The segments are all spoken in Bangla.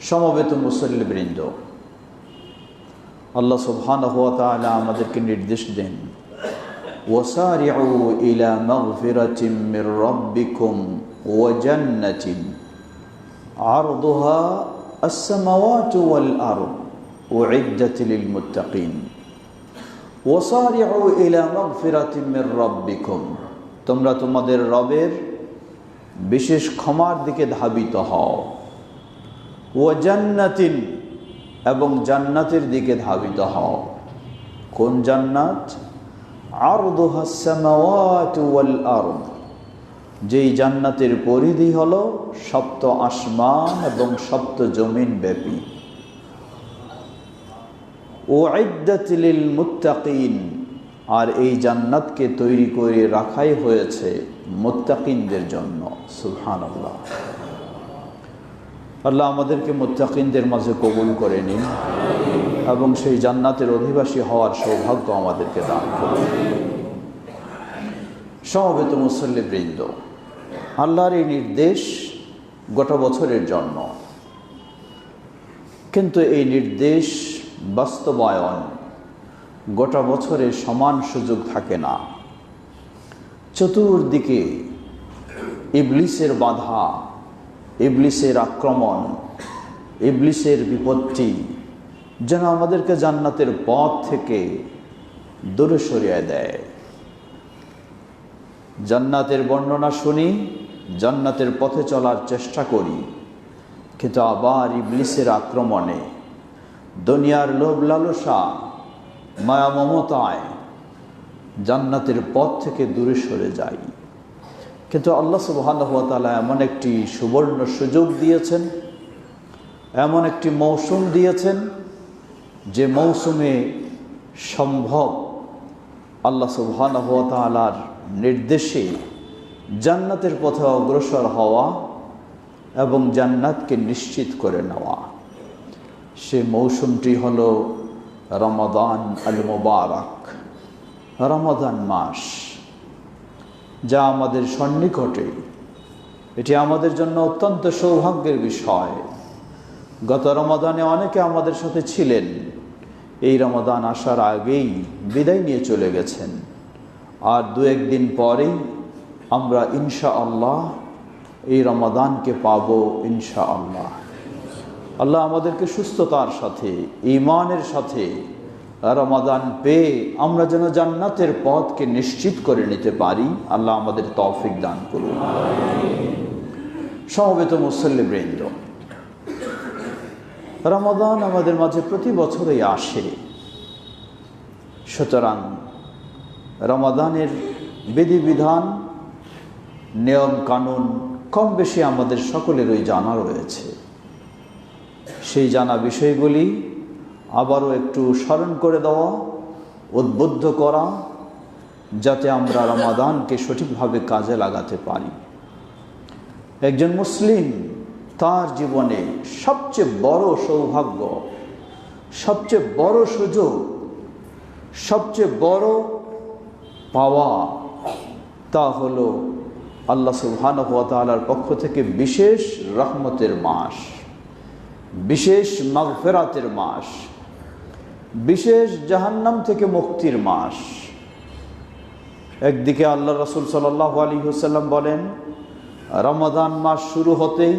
সমবেত মুসল্লিবৃন্দ আল্লাহ সুবহান হুয়া তাআলা আমাদেরকে নির্দেশ দেন وسارعوا إلى مغفرة من ربكم وجنة عرضها السماوات والأرض أعدت للمتقين وسارعوا إلى مغفرة من ربكم তোমরা তোমাদের রবের বিশেষ ক্ষমার দিকে ধাবিত হও ও জান্নাতিন, এবং জান্নাতের দিকে ধাবিত হও। কোন জান্নাত? আর আরদ। যেই জান্নাতের পরিধি হলো সপ্ত আসমান এবং সপ্ত জমিন ব্যাপী। ও লিল মুত্তাকিন, আর এই জান্নাতকে তৈরি করে রাখাই হয়েছে মুত্তাকিনদের জন্য। সুবহান আল্লাহ আল্লাহ আমাদেরকে মুত্তাকিনদের মাঝে কবুল করে নিন এবং সেই জান্নাতের অধিবাসী হওয়ার সৌভাগ্য আমাদেরকে দান করুন। সমবেত মুসল্লিবৃন্দ আল্লাহর এই নির্দেশ গোটা বছরের জন্য। কিন্তু এই নির্দেশ বাস্তবায়ন গোটা বছরে সমান সুযোগ থাকে না। চতুর্দিকে ইবলিসের বাধা ইবলিসের আক্রমণ, ইবলিসের বিপত্তি যেন আমাদেরকে জান্নাতের পথ থেকে দূরে সরিয়ে দেয়। জান্নাতের বর্ণনা শুনি, জান্নাতের পথে চলার চেষ্টা করি, কিন্তু আবার ইবলিসের আক্রমণে দুনিয়ার লোভ লালসা মায়া মমতায় জান্নাতের পথ থেকে দূরে সরে যাই। কিন্তু আল্লাহ সুবাহানুয়াতালা এমন একটি সুবর্ণ সুযোগ দিয়েছেন, এমন একটি মৌসুম দিয়েছেন যে মৌসুমে সম্ভব আল্লাহ সুবাহানুয়াতালার নির্দেশে জান্নাতের পথে অগ্রসর হওয়া এবং জান্নাতকে নিশ্চিত করে নেওয়া। সে মৌসুমটি হল রমাদান আল মুবারক রমাদান মাস। যা আমাদের সন্নিকটে। এটি আমাদের জন্য অত্যন্ত সৌভাগ্যের বিষয়। গত রমাদানে অনেকে আমাদের সাথে ছিলেন। এই রমাদান আসার আগেই বিদায় নিয়ে চলে গেছেন। আর দু একদিন পরেই আমরা ইনশা আল্লাহ এই রমাদানকে পাব ইনশা আল্লাহ আল্লাহ আমাদেরকে সুস্থতার সাথে ইমানের সাথে রমাদান পেয়ে আমরা যেন জান্নাতের পথকে নিশ্চিত করে নিতে পারি, আল্লাহ আমাদের তৌফিক দান করুন। সমবেত মুসল্লিবৃন্দ রমাদান আমাদের মাঝে প্রতি বছরই আসে। সুতরাং রমাদানের বিধিবিধান, নিয়ম কানুন কম বেশি আমাদের সকলেরই জানা রয়েছে। সেই জানা বিষয়গুলি আবারও একটু স্মরণ করে দেওয়া, উদ্বুদ্ধ করা, যাতে আমরা রমাদানকে সঠিকভাবে কাজে লাগাতে পারি। একজন মুসলিম তার জীবনে সবচেয়ে বড় সৌভাগ্য, সবচেয়ে বড় সুযোগ, সবচেয়ে বড় পাওয়া তা হলো আল্লাহ সুবহানতালার পক্ষ থেকে বিশেষ রহমতের মাস, বিশেষ মাগফেরাতের মাস। বিশেষ জাহান্নাম থেকে মুক্তির মাস। একদিকে আল্লাহ রসুল সাল্লাহ আলী হুসাল্লাম বলেন রমাদান মাস শুরু হতেই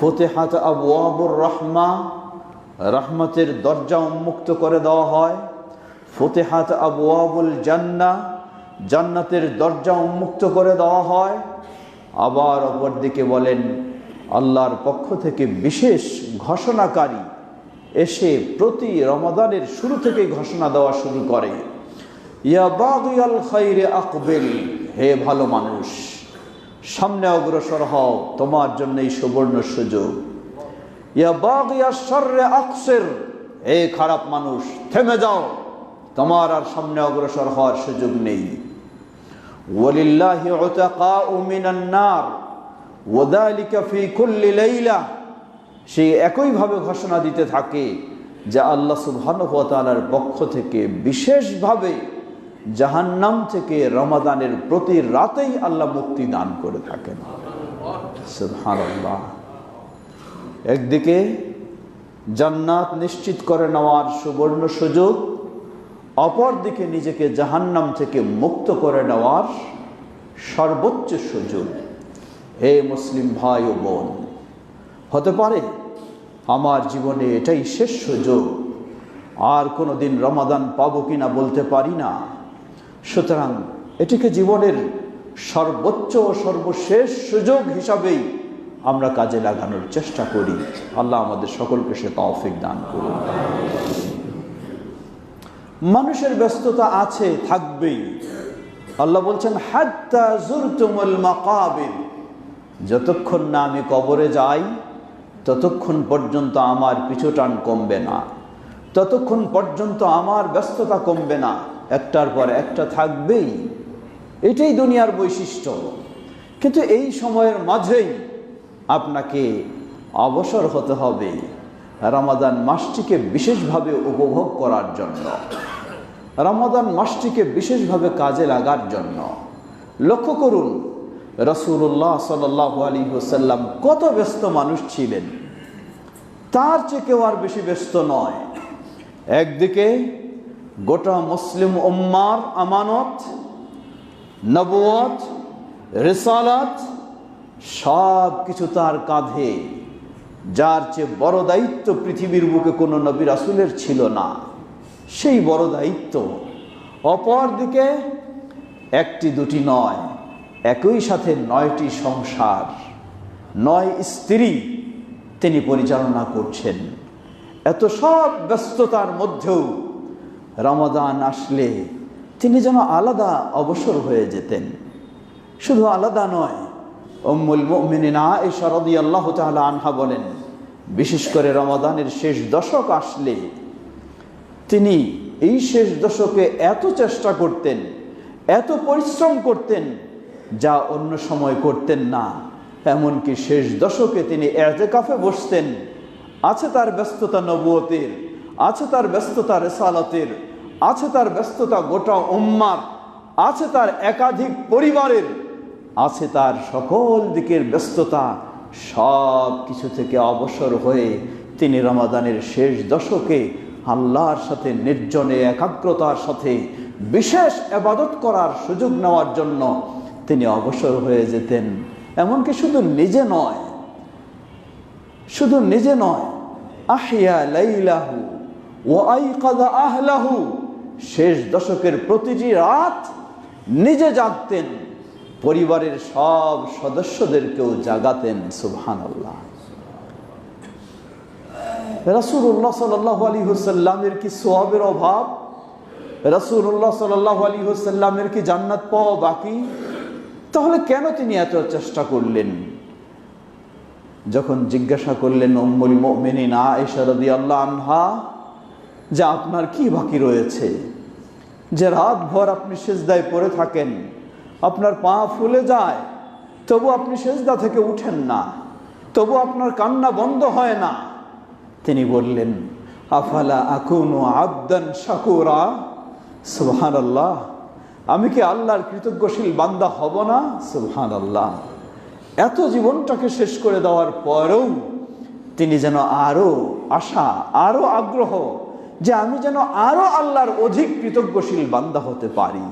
ফতেহাত আবু আবুর রহমা, রহমতের দরজা উন্মুক্ত করে দেওয়া হয়। ফতেহাত আবু আবুল জান্না, জান্নাতের দরজা উন্মুক্ত করে দেওয়া হয়। আবার অপরদিকে বলেন, আল্লাহর পক্ষ থেকে বিশেষ ঘোষণাকারী এসে প্রতি রমাদানের শুরু থেকে ঘোষণা দেওয়া শুরু করে। ইয়া আকবেল, হে ভালো মানুষ, সামনে অগ্রসর হও, তোমার জন্য এই সুবর্ণ সুযোগ। ইয়া বাগিয়া সর্রে আকসের, হে খারাপ মানুষ, থেমে যাও, তোমার আর সামনে অগ্রসর হওয়ার সুযোগ নেই। ওয়ালিল্লাহি উতাকাউ মিনান নার ওয়াদালিকা ফি কুল্লি লাইলা সে একইভাবে ঘোষণা দিতে থাকে যে আল্লাহ সুবহানাহু ওয়া পক্ষ থেকে বিশেষভাবে জাহান্নাম থেকে রমাদানের প্রতি রাতেই আল্লাহ মুক্তি দান করে থাকেন। একদিকে জান্নাত নিশ্চিত করে নেওয়ার সুবর্ণ সুযোগ, অপরদিকে নিজেকে জাহান্নাম থেকে মুক্ত করে নেওয়ার সর্বোচ্চ সুযোগ। হে মুসলিম ভাই ও বোন হতে পারে। আমার জীবনে এটাই শেষ সুযোগ। আর কোনো দিন রমাদান পাবো কিনা বলতে পারি না। সুতরাং এটিকে জীবনের সর্বোচ্চ ও সর্বশেষ সুযোগ হিসাবেই আমরা কাজে লাগানোর চেষ্টা করি। আল্লাহ আমাদের সকলকে সে তৌফিক দান করুন। মানুষের ব্যস্ততা আছে, থাকবেই। আল্লাহ বলছেন, হাত্তা জুরতুমুল মাকাবির। যতক্ষণ না আমি কবরে যাই ততক্ষণ পর্যন্ত আমার পিছুটান কমবে না। ততক্ষণ পর্যন্ত আমার ব্যস্ততা কমবে না। একটার পর একটা থাকবেই। এটাই দুনিয়ার বৈশিষ্ট্য। কিন্তু এই সময়ের মাঝেই আপনাকে অবসর হতে হবে রমাদান মাসটিকে বিশেষভাবে উপভোগ করার জন্য। রমাদান মাসটিকে বিশেষভাবে কাজে লাগার জন্য। লক্ষ্য করুন রসুল্লাহ সাল আলী হোসাল্লাম কত ব্যস্ত মানুষ ছিলেন? তার চেয়ে কেউ আর বেশি ব্যস্ত নয়। একদিকে গোটা মুসলিম উম্মার আমানত নবুয়ত রেসালাত, সব কিছু তার কাঁধে। যার চেয়ে বড় দায়িত্ব পৃথিবীর বুকে কোনো নবী রাসুলের ছিল না। সেই বড় দায়িত্ব। অপরদিকে একটি দুটি নয়। একই সাথে নয়টি সংসার, নয় স্ত্রী তিনি পরিচালনা করছেন। এত সব ব্যস্ততার মধ্যেও রমাদান আসলে তিনি যেন আলাদা অবসর হয়ে যেতেন। শুধু আলাদা নয় অম্মুল মিনা এই শরদি আল্লাহ তালা আনহা বলেন, বিশেষ করে রমাদানের শেষ দশক আসলে তিনি এই শেষ দশকে এত চেষ্টা করতেন, এত পরিশ্রম করতেন যা অন্য সময় করতেন না। এমনকি শেষ দশকে তিনি এতেকাফে বসতেন। আছে তার ব্যস্ততা নবুয়তের, আছে তার ব্যস্ততা রেসালতের, আছে তার ব্যস্ততা গোটা উম্মার, আছে তার একাধিক পরিবারের, আছে তার সকল দিকের ব্যস্ততা সব কিছু থেকে অবসর হয়ে তিনি রমাদানের শেষ দশকে আল্লাহর সাথে নির্জনে একাগ্রতার সাথে বিশেষ আবাদত করার সুযোগ নেওয়ার জন্য তিনি অবসর হয়ে যেতেন। এমনকি শুধু নিজে নয়, শুধু নিজে নয় আহিয়া লাইলাহু ও আইকাদা আহলাহু, শেষ দশকের প্রতিটি রাত নিজে জাগতেন, পরিবারের সব সদস্যদেরকেও জাগাতেন সুবহান আল্লাহ রাসুল্লাহ সাল্লাহ আলী কি সোয়াবের অভাব? রাসুল্লাহ সাল্লাহ হুসাল্লামের কি জান্নাত পাওয়া বাকি? তাহলে কেন তিনি এত চেষ্টা করলেন? যখন জিজ্ঞাসা করলেন অম্মুল মিনিন আয়সারদি আল্লাহ আনহা যে আপনার কি বাকি রয়েছে? যে রাত ভর আপনি সেজদায় পড়ে থাকেন, আপনার পা ফুলে যায়, তবু আপনি সেজদা থেকে উঠেন না, তবু আপনার কান্না বন্ধ হয় না? তিনি বললেন, আফালা আকুন আবদান শাকুরা? সুবহান আল্লাহ আমি কি আল্লাহর কৃতজ্ঞশীল বান্দা হব না? সুবহান আল্লাহ এত জীবনটাকে শেষ করে দেওয়ার পরেও তিনি যেন আরও আশা, আরও আগ্রহ যে আমি যেন আরও আল্লাহর অধিক কৃতজ্ঞশীল বান্দা হতে পারি।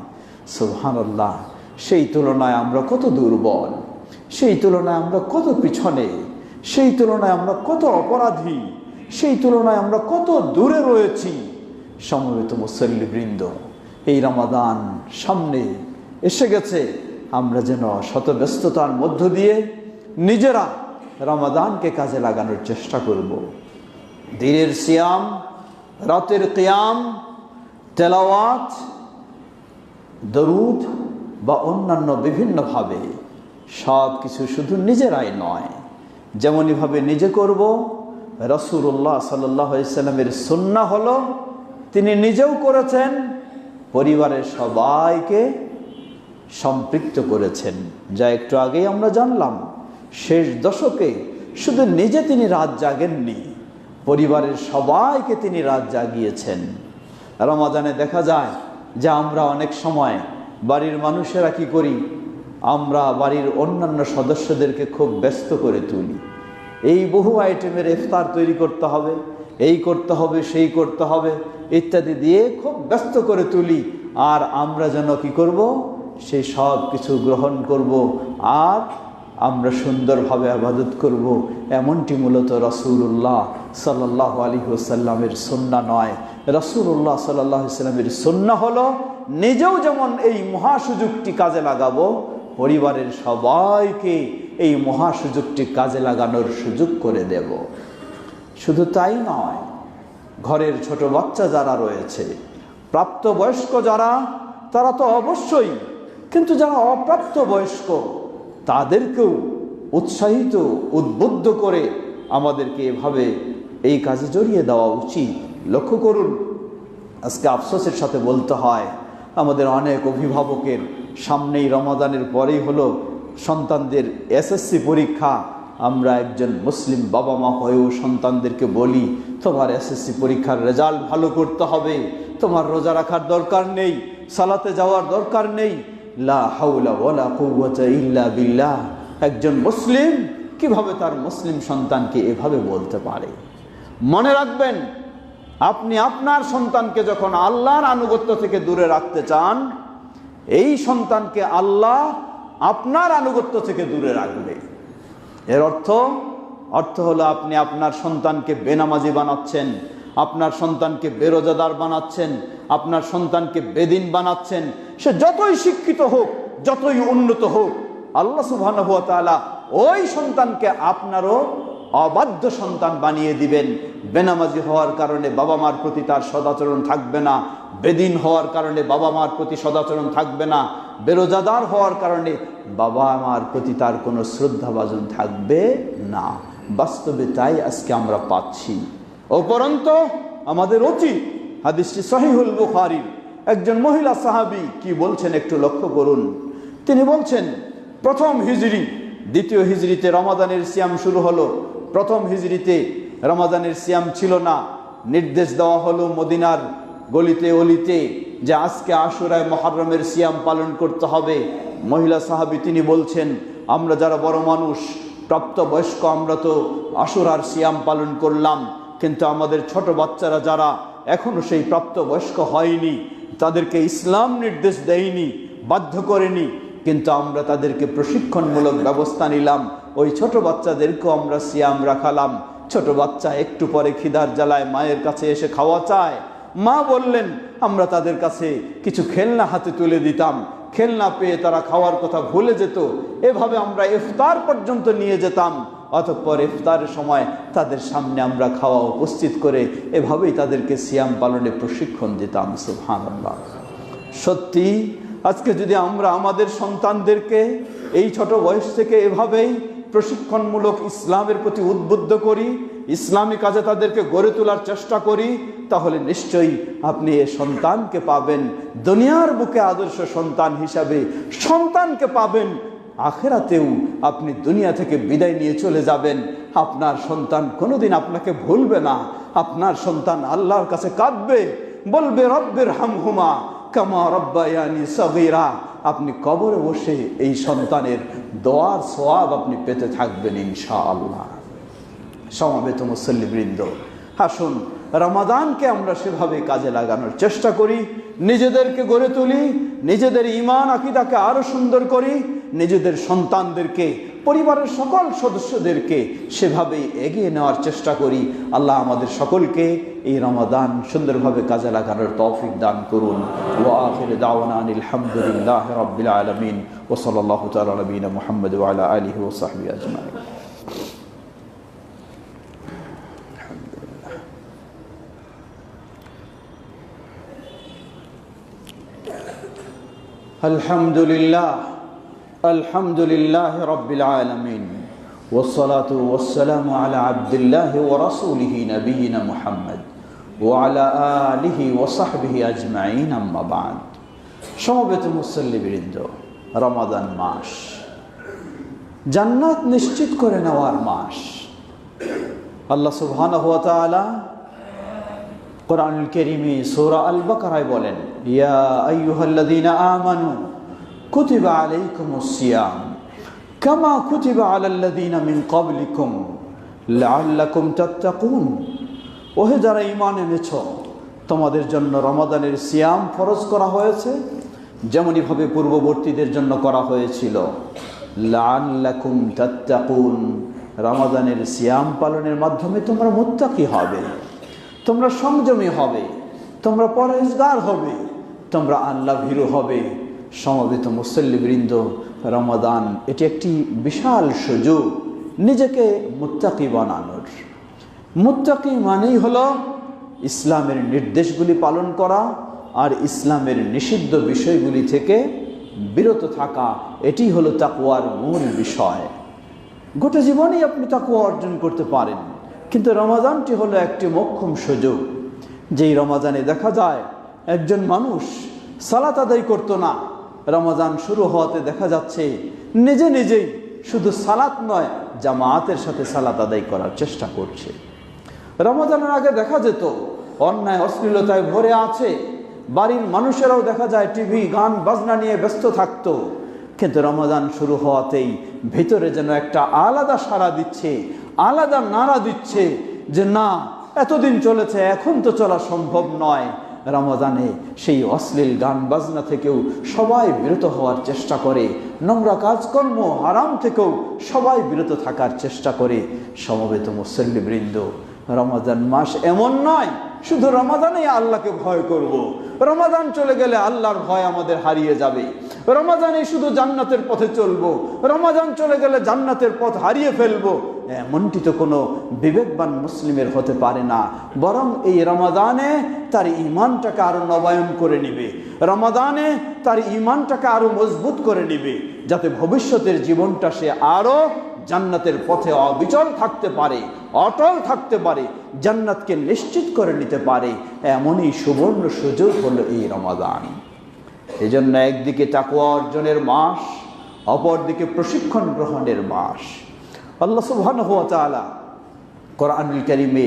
সুবহান আল্লাহ সেই তুলনায় আমরা কত দুর্বল, সেই তুলনায় আমরা কত পিছনে, সেই তুলনায় আমরা কত অপরাধী, সেই তুলনায় আমরা কত দূরে রয়েছি। সমবেত মুসল্লিবৃন্দ এই রমাদান সামনে এসে গেছে। আমরা যেন শত ব্যস্ততার মধ্য দিয়ে নিজেরা রমাদানকে কাজে লাগানোর চেষ্টা করব। দিনের সিয়াম, রাতের কিয়াম, তেলাওয়াত, দরুদ বা অন্যান্য বিভিন্নভাবে সব কিছু শুধু নিজেরাই নয়, যেমনইভাবে নিজে করব রসুল্লাহ সাল্লাহ সাল্লামের সন্না হলো, তিনি নিজেও করেছেন পরিবারের সবাইকে সম্পৃক্ত করেছেন। যা একটু আগেই আমরা জানলাম, শেষ দশকে শুধু নিজে তিনি রাত জাগেননি, পরিবারের সবাইকে তিনি রাত জাগিয়েছেন। রমাদানে দেখা যায় যে আমরা অনেক সময় বাড়ির মানুষেরা কি করি? আমরা বাড়ির অন্যান্য সদস্যদেরকে খুব ব্যস্ত করে তুলি। এই বহু আইটেমের ইফতার তৈরি করতে হবে, এই করতে হবে, সেই করতে হবে, ইত্যাদি দিয়ে খুব ব্যস্ত করে তুলি। আর আমরা যেন কি করব? সেই সব কিছু গ্রহণ করব। আর আমরা সুন্দরভাবে আবাদত করব। এমনটি মূলত রসুল্লাহ সাল্লাহ আলী হুসাল্লামের সন্না নয়। রসুল্লাহ সাল্লাহ সাল্লামের সন্না হলো, নিজেও যেমন এই মহাসুযোগটি কাজে লাগাবো, পরিবারের সবাইকে এই মহাসুযোগটি কাজে লাগানোর সুযোগ করে দেব। শুধু তাই নয়, ঘরের ছোট বাচ্চা যারা রয়েছে প্রাপ্তবয়স্ক যারা, তারা তো অবশ্যই, কিন্তু যারা অপ্রাপ্ত বয়স্ক তাদেরকেও উৎসাহিত, উদ্বুদ্ধ করে আমাদেরকে এভাবে এই কাজে জড়িয়ে দেওয়া উচিত। লক্ষ্য করুন, আজকে আফসোসের সাথে বলতে হয়, আমাদের অনেক অভিভাবকের সামনেই রমাদানের পরেই হলো সন্তানদের এসএসসি পরীক্ষা। আমরা একজন মুসলিম বাবা মা হয়েও সন্তানদেরকে বলি, তোমার এসএসসি পরীক্ষার রেজাল্ট ভালো করতে হবে, তোমার রোজা রাখার দরকার নেই, সালাতে যাওয়ার দরকার নেই। লা হাউলা একজন মুসলিম কীভাবে তার মুসলিম সন্তানকে এভাবে বলতে পারে? মনে রাখবেন, আপনি আপনার সন্তানকে যখন আল্লাহর আনুগত্য থেকে দূরে রাখতে চান, এই সন্তানকে আল্লাহ আপনার আনুগত্য থেকে দূরে রাখবে। এর অর্থ? অর্থ হলো আপনি আপনার সন্তানকে বেনামাজি বানাচ্ছেন, আপনার সন্তানকে বেরোজাদার বানাচ্ছেন, আপনার সন্তানকে বেদিন বানাচ্ছেন। সে যতই শিক্ষিত হোক, যতই উন্নত হোক, আল্লাহ সুবহান ওই সন্তানকে আপনারও অবাধ্য সন্তান বানিয়ে দিবেন। বেনামাজি হওয়ার কারণে বাবা মার প্রতি তার সদাচরণ থাকবে না, বেদিন হওয়ার কারণে বাবা মার প্রতি সদাচরণ থাকবে না। বেরোজাদার হওয়ার কারণে বাবা মার প্রতি তার কোনো শ্রদ্ধাভাজন থাকবে না। বাস্তবে তাই আজকে আমরা পাচ্ছি। উপরন্ত আমাদের উচিত হাদিসটি সহিহুল বুখারির। একজন মহিলা সাহাবি কি বলছেন একটু লক্ষ্য করুন। তিনি বলছেন, প্রথম হিজড়ি দ্বিতীয় হিজড়িতে রমাদানের সিয়াম শুরু হলো। প্রথম হিজড়িতে রমাদানের সিয়াম ছিল না। নির্দেশ দেওয়া হলো মদিনার গলিতে অলিতে যে আজকে আশুরায় মহারমের সিয়াম পালন করতে হবে, মহিলা সাহাবি তিনি বলছেন, আমরা যারা বড় মানুষ, প্রাপ্তবয়স্ক, আমরা তো আশুরার সিয়াম পালন করলাম। কিন্তু আমাদের ছোট বাচ্চারা যারা এখনও সেই প্রাপ্তবয়স্ক হয়নি, তাদেরকে ইসলাম নির্দেশ দেয়নি, বাধ্য করেনি। কিন্তু আমরা তাদেরকে প্রশিক্ষণমূলক ব্যবস্থা নিলাম। ওই ছোট বাচ্চাদেরকেও আমরা সিয়াম রাখালাম। ছোট বাচ্চা একটু পরে খিদার জ্বালায় মায়ের কাছে এসে খাওয়া চায়। মা বললেন, আমরা তাদের কাছে কিছু খেলনা হাতে তুলে দিতাম। খেলনা পেয়ে তারা খাওয়ার কথা ভুলে যেত। এভাবে আমরা ইফতার পর্যন্ত নিয়ে যেতাম। অতঃপর ইফতারের সময় তাদের সামনে আমরা খাওয়া উপস্থিত করে এভাবেই তাদেরকে সিয়াম পালনে প্রশিক্ষণ দিতাম, সুবহানাল্লাহ। সত্যি, আজকে যদি আমরা আমাদের সন্তানদেরকে এই ছোট বয়স থেকে এভাবেই প্রশিক্ষণমূলক ইসলামের প্রতি উদ্বুদ্ধ করি ইসলামী কাজে তাদেরকে গড়ে তোলার চেষ্টা করি, তাহলে নিশ্চয়ই আপনি এ সন্তানকে পাবেন। দুনিয়ার বুকে আদর্শ সন্তান হিসাবে সন্তানকে পাবেন। আখেরাতেও আপনি দুনিয়া থেকে বিদায় নিয়ে চলে যাবেন। আপনার সন্তান কোনোদিন আপনাকে ভুলবে না। আপনার সন্তান আল্লাহর কাছে কাঁদবে। বলবে, রব্বের হামহুমা কামা রব্বায়ানি সগীরা। আপনি কবরে বসে এই সন্তানের দোয়ার সোয়াব আপনি পেতে থাকবেন ইনশাআল্লাহ। সমাবেত মুসল্লিবৃন্দ আসুন, রমাদানকে আমরা সেভাবে কাজে লাগানোর চেষ্টা করি, নিজেদেরকে গড়ে তুলি, নিজেদের ইমান আকিদাকে আরও সুন্দর করি, নিজেদের সন্তানদেরকে, পরিবারের সকল সদস্যদেরকে সেভাবেই এগিয়ে নেওয়ার চেষ্টা করি। আল্লাহ আমাদের সকলকে এই রমাদান সুন্দরভাবে কাজে লাগানোর তৌফিক দান করুন। ও আখির দাওয়ানা আলহামদুলিল্লাহ রবিল আলমিন। ও সাল্লাহ তালা মোহাম্মদ আলা আলহি ও সাহবি আজমাই الحمد لله الحمد لله رب العالمين والصلاة والسلام على عبد الله ورسوله نبينا محمد وعلى آله وصحبه أجمعين أما بعد সমবেত মুসল্লিবৃন্দ রমাদান মাস জান্নাত নিশ্চিত করে নেওয়ার মাস আল্লাহ সুবহানাহু ওয়া তাআলা কোরআনুল কেরিমে সূরা আল বাকারায় বলেন, ইয়া আইয়ুহাল্লাযীনা আমানু কুতিবা আলাইকুমুস সিয়াম, কামা কুতিবা আলাল্লাযীনা মিন ক্বাবলিকুম, লাআল্লাকুম তাত্তাকুন। ওহে যারা ইমান এনেছ, তোমাদের জন্য রমাদানের সিয়াম ফরজ করা হয়েছে, যেমনইভাবে পূর্ববর্তীদের জন্য করা হয়েছিল। লাল্লাকুম তাত্তাকুন, রমাদানের সিয়াম পালনের মাধ্যমে তোমরা মুত্তাকি হবে। তোমরা সংযমী হবে, তোমরা পরহেজগার হবে, তোমরা আল্লাহ ভীরু হবে। সমবেত মুসল্লিবৃন্দ, রমাদান, এটি একটি বিশাল সুযোগ, নিজেকে মুত্তাকি বানানোর। মুত্তাকি মানেই হলো ইসলামের নির্দেশগুলি পালন করা আর ইসলামের নিষিদ্ধ বিষয়গুলি থেকে বিরত থাকা, এটি হলো তাকুয়ার মূল বিষয়। গোটা জীবনেই আপনি তাকুয়া অর্জন করতে পারেন কিন্তু রমাদানটি হলো একটি মক্ষম সুযোগ। যেই রমাজানে দেখা যায়, একজন মানুষ সালাত আদায় করতো না। রমাজান শুরু হওয়াতে দেখা যাচ্ছে, নিজে নিজেই শুধু সালাত নয় জামায়াতের সাথে সালাত আদায় করার চেষ্টা করছে। রমাজানের আগে দেখা যেত, অন্যায়, অশ্লীলতায় ভরে আছে। বাড়ির মানুষেরাও দেখা যায়, টিভি, গান, বাজনা নিয়ে ব্যস্ত থাকতো। কিন্তু রমাদান শুরু হওয়াতেই ভিতরে যেন একটা আলাদা সাড়া দিচ্ছে আলাদা নাড়া দিচ্ছে যে না, এতদিন চলেছে, এখন তো চলা সম্ভব নয়। রমাদানে সেই অশ্লীল গান বাজনা থেকেও সবাই বিরত হওয়ার চেষ্টা করে। নোংরা কাজকর্ম, হারাম থেকেও সবাই বিরত থাকার চেষ্টা করে। সমবেত মুসল্লিবৃন্দ রমাদান মাস এমন নয়, শুধু রমাদানেই আল্লাহকে ভয় করব। রমাদান চলে গেলে আল্লাহর ভয় আমাদের হারিয়ে যাবে। রমাদানে শুধু জান্নাতের পথে চলবো রমাদান চলে গেলে জান্নাতের পথ হারিয়ে ফেলব, এমনটি তো কোনো বিবেকবান মুসলিমের হতে পারে না। বরং এই রমাদানে তার ইমানটাকে আরও নবায়ন করে নিবে রমাদানে তার ইমানটাকে আরও মজবুত করে নিবে, যাতে ভবিষ্যতের জীবনটা সে আরও জান্নাতের পথে অবিচল থাকতে পারে, অটল থাকতে পারে, জান্নাতকে নিশ্চিত করে নিতে পারে। এমনই সুবর্ণ সুযোগ হলো এই রমাদান এই জন্য একদিকে টাকুয়া অর্জনের মাস, অপরদিকে প্রশিক্ষণ গ্রহণের মাস। আল্লাহ সুবহান হুয়া তাআলা কোরআনুল কারিমে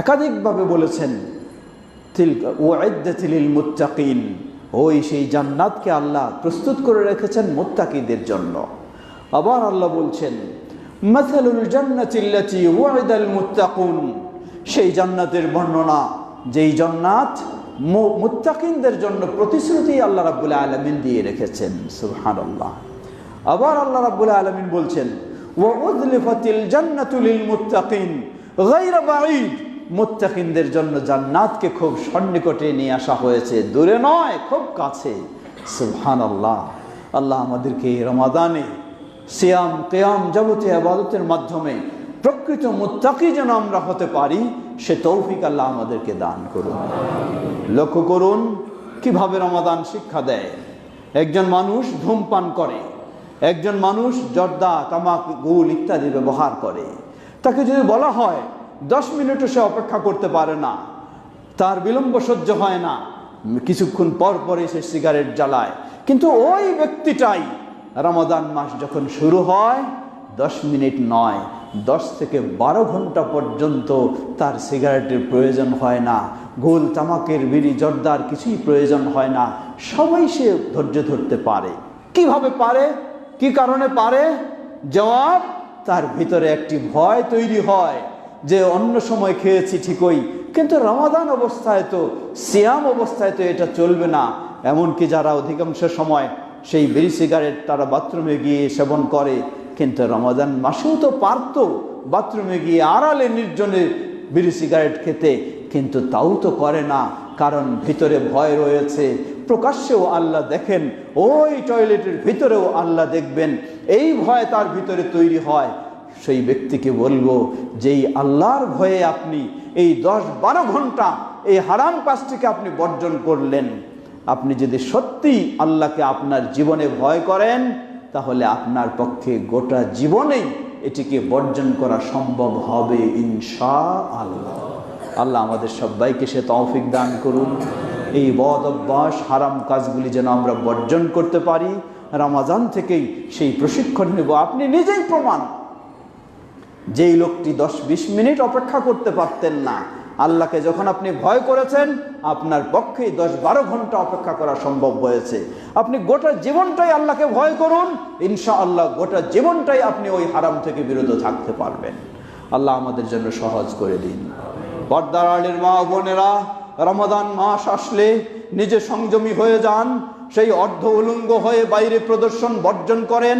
একাধিকভাবে বলেছেন ওয়াইদ্দাতিল মুত্তাকিন ওই সেই জান্নাতকে আল্লাহ প্রস্তুত করে রেখেছেন মুত্তাকিদের জন্য। আবার আল্লাহ বলছেন, মাসালুল মুত্তাকুন সেই জান্নাতের বর্ণনা, যেই জান্নাত মুত্তাকিনদের জন্য প্রতিশ্রুতি আল্লাহ রাব্বুল আলামিন দিয়ে রেখেছেন, সুবহানাল্লাহ। আবার আল্লাহ রাব্বুল আলামিন বলছেন মুত্তাকিনদের জন্য জান্নাতকে খুব সন্নিকটে নিয়ে আসা হয়েছে, দূরে নয়, খুব কাছে, সুবহানাল্লাহ। আল্লাহ আমাদেরকে এই রমাদানে সিয়াম, কেয়াম যাবতীয় আবাদতের মাধ্যমে প্রকৃত মুত্তাকি যেন আমরা হতে পারি সে তৌফিক আল্লাহ আমাদেরকে দান করুন। লক্ষ্য করুন, কীভাবে রমাদান শিক্ষা দেয়। একজন মানুষ ধূমপান করে, একজন মানুষ জর্দা, তামাক, গুল ইত্যাদি ব্যবহার করে। তাকে যদি বলা হয়, দশ মিনিটও সে অপেক্ষা করতে পারে না, তার বিলম্ব সহ্য হয় না, কিছুক্ষণ পর পরে সে সিগারেট জ্বালায়। কিন্তু ওই ব্যক্তিটাই রমাদান মাস যখন শুরু হয় দশ মিনিট নয়, দশ থেকে বারো ঘণ্টা পর্যন্ত তার সিগারেটের প্রয়োজন হয় না। গোল তামাকের বিড়ি, জর্দার কিছুই প্রয়োজন হয় না। সবাই সে ধৈর্য ধরতে পারে। কীভাবে পারে? কি কারণে পারে? জবাব, তার ভিতরে একটি ভয় তৈরি হয় যে অন্য সময় খেয়েছি ঠিকই, কিন্তু রমাদান অবস্থায় তো, সিয়াম অবস্থায় তো এটা চলবে না। এমনকি যারা অধিকাংশ সময় সেই বিড়ি সিগারেট তারা বাথরুমে গিয়ে সেবন করে কিন্তু রমাদান মাসেও তো পারতো, বাথরুমে গিয়ে আড়ালে নির্জনে বিড়ি সিগারেট খেতে, কিন্তু তাও তো করে না, কারণ ভিতরে ভয় রয়েছে। প্রকাশ্যেও আল্লাহ দেখেন, ওই টয়লেটের ভিতরেও আল্লাহ দেখবেন, এই ভয় তার ভিতরে তৈরি হয়। সেই ব্যক্তিকে বলব, যেই আল্লাহর ভয়ে আপনি এই দশ বারো ঘণ্টা এই হারাম কাজটিকে আপনি বর্জন করলেন, আপনি যদি সত্যি আল্লাহকে আপনার জীবনে ভয় করেন তাহলে আপনার পক্ষে গোটা জীবনেই এটিকে বর্জন করা সম্ভব হবে ইনশা আল্লাহ আল্লাহ আমাদের সবাইকে সে তৌফিক দান করুন। এই বদ অভ্যাস, হারাম কাজগুলি যেন আমরা বর্জন করতে পারি। রামাজান থেকেই সেই প্রশিক্ষণ নেব। আপনি নিজেই প্রমাণ। যেই লোকটি দশ বিশ মিনিট অপেক্ষা করতে পারতেন না আল্লাহকে যখন আপনি ভয় করেছেন, আপনার পক্ষেই দশ বারো ঘণ্টা অপেক্ষা করা সম্ভব হয়েছে। আপনি গোটা জীবনটাই আল্লাহকে ভয় করুন ইনশা আল্লাহ গোটা জীবনটাই আপনি ওই হারাম থেকে বিরত থাকতে পারবেন। আল্লাহ আমাদের জন্য সহজ করে দিন। পর্দার আলীর মা বোনেরা রমাদান মাস আসলে নিজে সংযমী হয়ে যান, সেই অর্ধ উলঙ্গ হয়ে বাইরে প্রদর্শন বর্জন করেন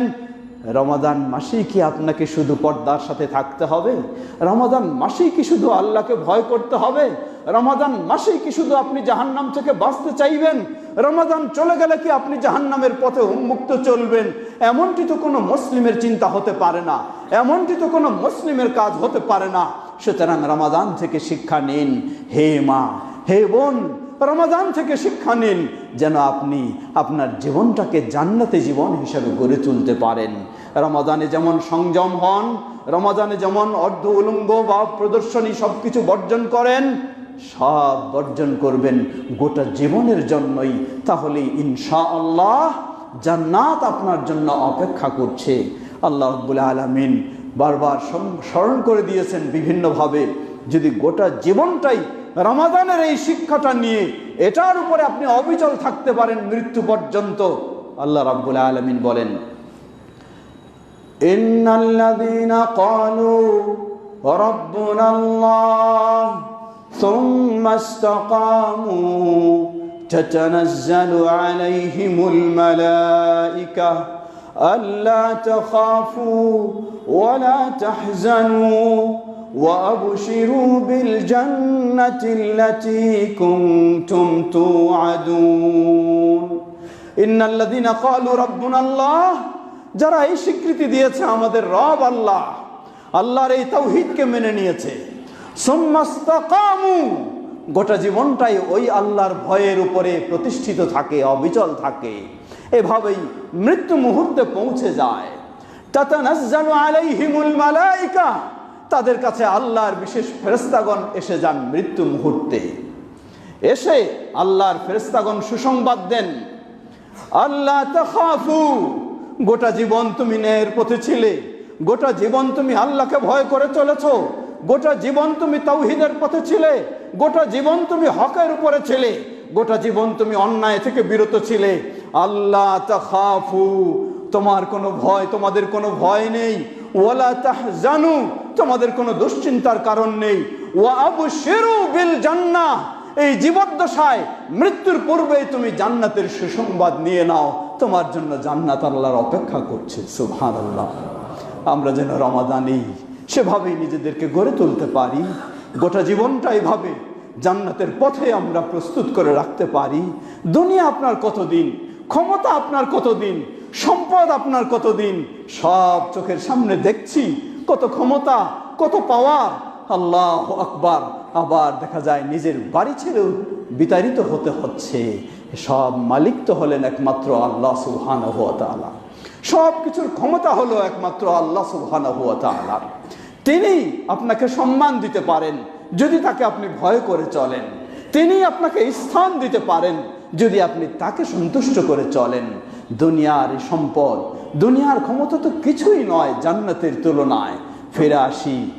রমাদান মাসেই কি আপনাকে শুধু পর্দার সাথে থাকতে হবে? রমাদান মাসেই কি শুধু আল্লাহকে ভয় করতে হবে? রমাদান মাসেই কি শুধু আপনি জাহান্নাম থেকে বাঁচতে চাইবেন? রমাদান চলে গেলে কি আপনি জাহান্নামের পথে উন্মুক্ত চলবেন? এমনটি তো কোনো মুসলিমের চিন্তা হতে পারে না। এমনটি তো কোনো মুসলিমের কাজ হতে পারে না। সুতরাং রমাদান থেকে শিক্ষা নিন। হে মা, হে বোন রমাদান থেকে শিক্ষা নিন যেন আপনি আপনার জীবনটাকে জান্নাতে জীবন হিসাবে গড়ে তুলতে পারেন। রমাদানে যেমন সংযম হন রমাদানে যেমন অর্ধ উলঙ্গ বা প্রদর্শনী সব কিছু বর্জন করেন, সব বর্জন করবেন গোটা জীবনের জন্যই। তাহলে ইনশা আল্লাহ জান্নাত আপনার জন্য অপেক্ষা করছে। আল্লাহ রব্বুল আলমিন বারবার স্মরণ করে দিয়েছেন বিভিন্নভাবে, যদি গোটা জীবনটাই রমাদানের এই শিক্ষাটা নিয়ে এটার উপরে আপনি অবিচল থাকতে পারেন মৃত্যু পর্যন্ত আল্লাহ রাব্বুল আলমিন বলেন إن الذين قالوا ربنا الله ثم استقاموا تتنزل عليهم الملائكة ألا تخافوا ولا تحزنوا وأبشروا بالجنة التي كنتم توعدون إن الذين قالوا ربنا الله যারা এই স্বীকৃতি দিয়েছে আমাদের রব আল্লাহ আল্লাহর এই তৌহিদকে মেনে নিয়েছে সুম্মাস্তাকামু গোটা জীবনটাই ওই আল্লাহর ভয়ের উপরে প্রতিষ্ঠিত থাকে অবিচল থাকে এভাবেই মৃত্যু মুহূর্তে পৌঁছে যায় তাতানাজ্জালু আলাইহিমুল মালাইকা তাদের কাছে আল্লাহর বিশেষ ফেরেস্তাগণ এসে যান মৃত্যু মুহূর্তে। এসে আল্লাহর ফেরেস্তাগণ সুসংবাদ দেন। আল্লাহ তাখাফু, গোটা জীবন তুমি ন্যায়ের পথে ছিলে। গোটা জীবন তুমি আল্লাহকে ভয় করে চলেছ। গোটা জীবন তুমি তাওহিদের পথে ছিলে। গোটা জীবন তুমি হকের উপরে ছিলে। গোটা জীবন তুমি অন্যায় থেকে বিরত ছিলে। আল্লাহ তাখাফু, তোমার কোনো ভয়, তোমাদের কোনো ভয় নেই। ওয়ালা তাহজানু তোমাদের কোনো দুশ্চিন্তার কারণ নেই। ওয়া আবশিরু বিল জান্না এই জীবদ্দশায় মৃত্যুর পূর্বেই তুমি জান্নাতের সুসংবাদ নিয়ে নাও। তোমার জন্য জান্নাত আল্লাহর অপেক্ষা করছে। সুবহান আল্লাহ আমরা যেন রমাদানেই সেভাবেই নিজেদেরকে গড়ে তুলতে পারি। গোটা জীবনটা এভাবে জান্নাতের পথে আমরা প্রস্তুত করে রাখতে পারি। দুনিয়া আপনার কতদিন? ক্ষমতা আপনার কতদিন? সম্পদ আপনার কতদিন? সব চোখের সামনে দেখছি। কত ক্ষমতা, কত পাওয়ার আল্লাহ আকবার। আবার দেখা যায় নিজের বাড়ি ছেড়েও বিতাড়িত হতে হচ্ছে। সব মালিক তো হলেন একমাত্র আল্লাহ সুবহান সব কিছুর ক্ষমতা হলো একমাত্র আল্লাহ সুবহান তিনি আপনাকে সম্মান দিতে পারেন, যদি তাকে আপনি ভয় করে চলেন। তিনি আপনাকে স্থান দিতে পারেন। যদি আপনি তাকে সন্তুষ্ট করে চলেন, দুনিয়ার সম্পদ, দুনিয়ার ক্ষমতা তো কিছুই নয় জান্নাতের তুলনায়। ফিরে আসি,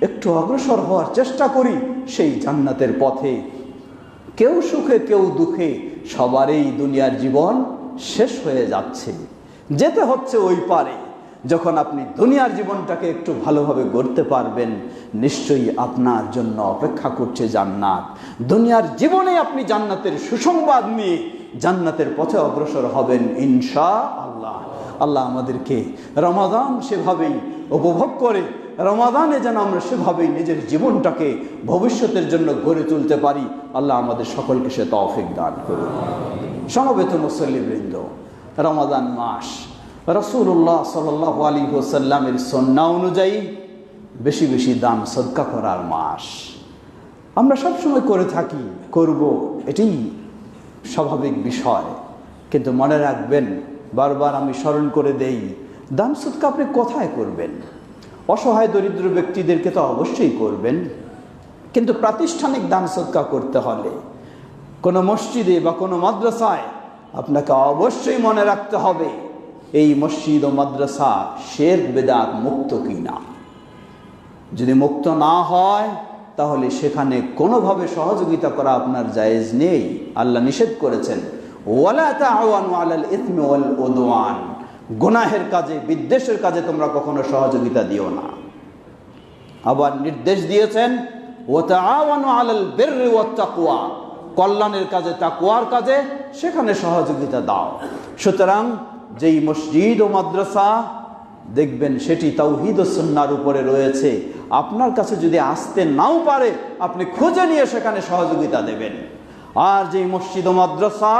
একটু অগ্রসর হওয়ার চেষ্টা করি সেই জান্নাতের পথে। কেউ সুখে, কেউ দুঃখে, সবারই দুনিয়ার জীবন শেষ হয়ে যাচ্ছে। যেতে হচ্ছে ওই পারে। যখন আপনি দুনিয়ার জীবনটাকে একটু ভালোভাবে গড়তে পারবেন, নিশ্চয়ই আপনার জন্য অপেক্ষা করছে জান্নাত। দুনিয়ার জীবনে আপনি জান্নাতের সুসংবাদ নিয়ে জান্নাতের পথে অগ্রসর হবেন ইনশা আল্লাহ আল্লাহ আমাদেরকে রমাদান সেভাবেই উপভোগ করে, রমাদানে যেন আমরা সেভাবেই নিজের জীবনটাকে ভবিষ্যতের জন্য গড়ে তুলতে পারি। আল্লাহ আমাদের সকলকে সে তৌফিক দান করুন সমবেত মুসল্লিবৃন্দ, রমাদান মাস রসুল্লাহ সাল আলী হোসাল্লামের সন্না অনুযায়ী বেশি বেশি দান, সদকা করার মাস। আমরা সবসময় করে থাকি, করব, এটি স্বাভাবিক বিষয়। কিন্তু মনে রাখবেন, বারবার আমি স্মরণ করে দেই, দান, সদকা আপনি কোথায় করবেন? অসহায় দরিদ্র ব্যক্তিদেরকে তো অবশ্যই করবেন। কিন্তু প্রাতিষ্ঠানিক দান, সদকা করতে হলে কোনো মসজিদে বা কোনো মাদ্রাসায় আপনাকে অবশ্যই মনে রাখতে হবে। এই মসজিদ ও মাদ্রাসা শের বেদাত মুক্ত কি না যদি মুক্ত না হয়, তাহলে সেখানে কোনোভাবে সহযোগিতা করা আপনার জায়েজ নেই। আল্লাহ নিষেধ করেছেন, ওয়ালা আলাল গুনাহের কাজে, বিদ্বেষের কাজে তোমরা কখনো সহযোগিতা দিও না। আবার নির্দেশ দিয়েছেন কল্যাণের কাজে, তাকুয়ার কাজে সেখানে সহযোগিতা দাও। সুতরাং যেই মসজিদ ও মাদ্রাসা, দেখবেন সেটি তাওহিদ ও সন্ন্যার উপরে রয়েছে। আপনার কাছে যদি আসতে নাও পারে, আপনি খুঁজে নিয়ে সেখানে সহযোগিতা দেবেন। আর যেই মসজিদ ও মাদ্রাসা,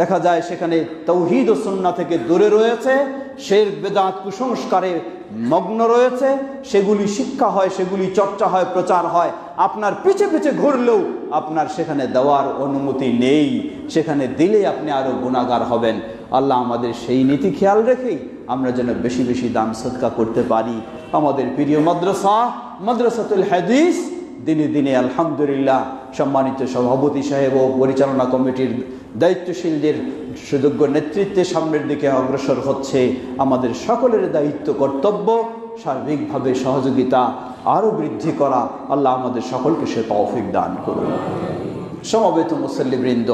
দেখা যায় সেখানে তৌহিদ ও সন্না থেকে দূরে রয়েছে শের বেদাত কুসংস্কারে মগ্ন রয়েছে, সেগুলি শিক্ষা হয়, সেগুলি চর্চা হয়, প্রচার হয়। আপনার পিছে পিছে ঘুরলেও আপনার সেখানে দেওয়ার অনুমতি নেই। সেখানে দিলে আপনি আরও গুণাগার হবেন। আল্লাহ আমাদের সেই নীতি খেয়াল রেখেই আমরা যেন বেশি বেশি দান সৎকা করতে পারি। আমাদের প্রিয় মাদ্রাসা, মাদ্রাসাতুল হাদিস দিনে দিনে আলহামদুলিল্লাহ সম্মানিত সভাপতি সাহেব ও পরিচালনা কমিটির দায়িত্বশীলদের সুযোগ্য নেতৃত্বে সামনের দিকে অগ্রসর হচ্ছে আমাদের সকলের দায়িত্ব, কর্তব্য, সার্বিকভাবে সহযোগিতা আরও বৃদ্ধি করা। আল্লাহ আমাদের সকলকে সে তৌফিক দান করুন। সমবেত মুসল্লিবৃন্দ,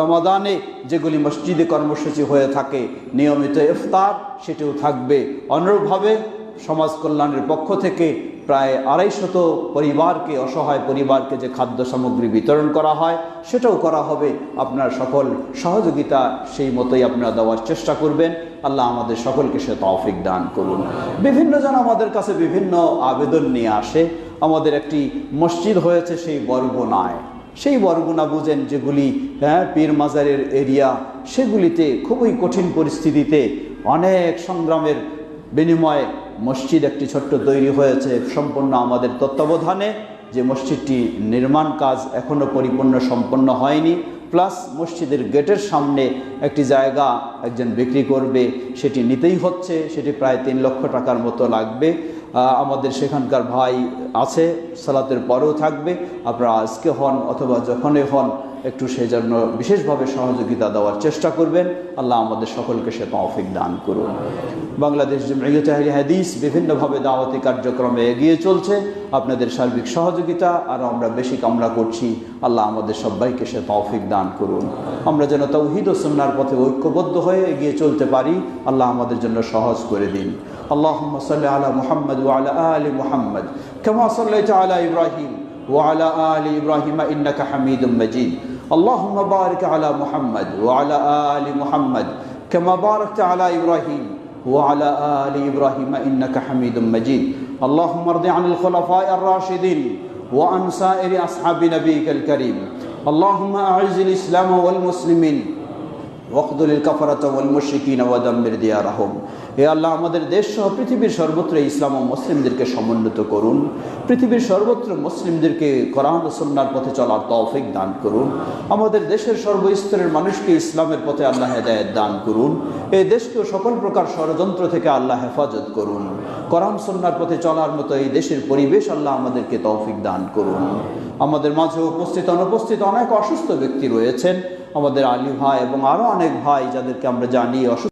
রমাদানে যেগুলি মসজিদে কর্মসূচি হয়ে থাকে, নিয়মিত ইফতার, সেটিও থাকবে। অনুরূপভাবে সমাজ কল্যাণের পক্ষ থেকে প্রায় আড়াইশত পরিবারকে, অসহায় পরিবারকে যে খাদ্য সামগ্রী বিতরণ করা হয়, সেটাও করা হবে। আপনার সকল সহযোগিতা সেই মতোই আপনারা দেওয়ার চেষ্টা করবেন। আল্লাহ আমাদের সকলকে সে তৌফিক দান করুন। বিভিন্ন জন আমাদের কাছে বিভিন্ন আবেদন নিয়ে আসে। আমাদের একটি মসজিদ হয়েছে সেই বরগুনায়। সেই বরগুনা বুঝেন যেগুলি হ্যাঁ পীর মাজারের এরিয়া, সেগুলিতে খুবই কঠিন পরিস্থিতিতে অনেক সংগ্রামের বিনিময়ে মসজিদ একটি ছোট্ট তৈরি হয়েছে, সম্পূর্ণ আমাদের তত্ত্বাবধানে। যে মসজিদটি নির্মাণ কাজ এখনও পরিপূর্ণ সম্পন্ন হয়নি। প্লাস মসজিদের গেটের সামনে একটি জায়গা একজন বিক্রি করবে, সেটি নিতেই হচ্ছে, সেটি প্রায় তিন লক্ষ টাকার মতো লাগবে। আমাদের সেখানকার ভাই আছে, সালাতের পরেও থাকবে। আপনারা আজকে হন অথবা যখনই হন একটু সেই জন্য বিশেষভাবে সহযোগিতা দেওয়ার চেষ্টা করবেন। আল্লাহ আমাদের সকলকে সে তফিক দান করুন। বাংলাদেশ হাদিস বিভিন্নভাবে দাওয়াতি কার্যক্রমে এগিয়ে চলছে। আপনাদের সার্বিক সহযোগিতা আর আমরা বেশি কামনা করছি। আল্লাহ আমাদের সবাইকে সে তফিক দান করুন। আমরা যেন তৌহিদ ও সন্ন্যার পথে ঐক্যবদ্ধ হয়ে এগিয়ে চলতে পারি। আল্লাহ আমাদের জন্য সহজ করে দিন। আল্লাহ সাল্লাহ আল্লাহ আলী মোহাম্মদ। কেমন সাল্লাহ ইব্রাহিম। وعلى آل إبراهيم إنك حميد مجيد. اللهم بارك على محمد وعلى آل محمد كما باركت على إبراهيم وعلى آل إبراهيم إنك حميد مجيد. اللهم ارض عن الخلفاء الراشدين وعن سائر أصحاب نبيك الكريم. اللهم أعز الإسلام والمسلمين واخذل الكفرة والمشركين ودمر ديارهم. হে আল্লাহ, আমাদের দেশ সহ পৃথিবীর সর্বত্র ইসলাম ও মুসলিমদেরকে সমন্বিত করুন। পৃথিবীর সর্বত্র মুসলিমদেরকে কোরআন ও সুন্নাহর পথে চলার তৌফিক দান করুন। আমাদের দেশের সর্বস্তরের মানুষকে ইসলামের পথে আল্লাহ হেদায়েত দান করুন। এই দেশকেও সকল প্রকার ষড়যন্ত্র থেকে আল্লাহ হেফাজত করুন। কোরআন সুন্নার পথে চলার মতো এই দেশের পরিবেশ আল্লাহ আমাদেরকে তৌফিক দান করুন। আমাদের মাঝে উপস্থিত অনুপস্থিত অনেক অসুস্থ ব্যক্তি রয়েছেন। আমাদের আলী ভাই এবং আরও অনেক ভাই যাদেরকে আমরা জানি অসুস্থ